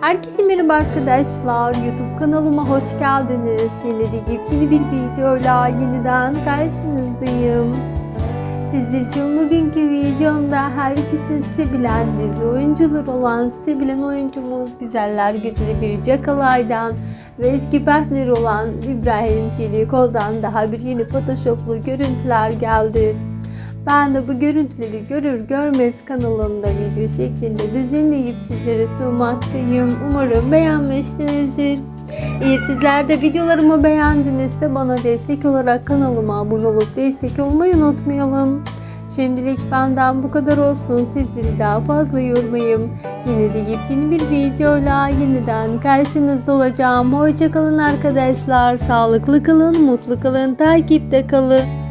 Herkese merhaba arkadaşlar. YouTube kanalıma hoş geldiniz. Yine yepyeni bir videoyla yeniden karşınızdayım. Sizler için bugünkü videomda herkesin sevilen dizi oyuncuları olan sevilen oyuncumuz Güzeller Güzeli bir Cakalay'dan ve eski partneri olan İbrahim Çelikol'dan daha bir yeni photoshoplu görüntüler geldi. Ben de bu görüntüleri görür görmez kanalımda video şeklinde düzenleyip sizlere sunmaktayım. Umarım beğenmişsinizdir. Eğer sizler de videolarımı beğendinizse bana destek olarak kanalıma abone olup destek olmayı unutmayalım. Şimdilik benden bu kadar olsun. Sizleri daha fazla yormayayım. Yine de yepyeni bir videoyla yeniden karşınızda olacağım. Hoşçakalın arkadaşlar. Sağlıklı kalın, mutlu kalın, takipte kalın.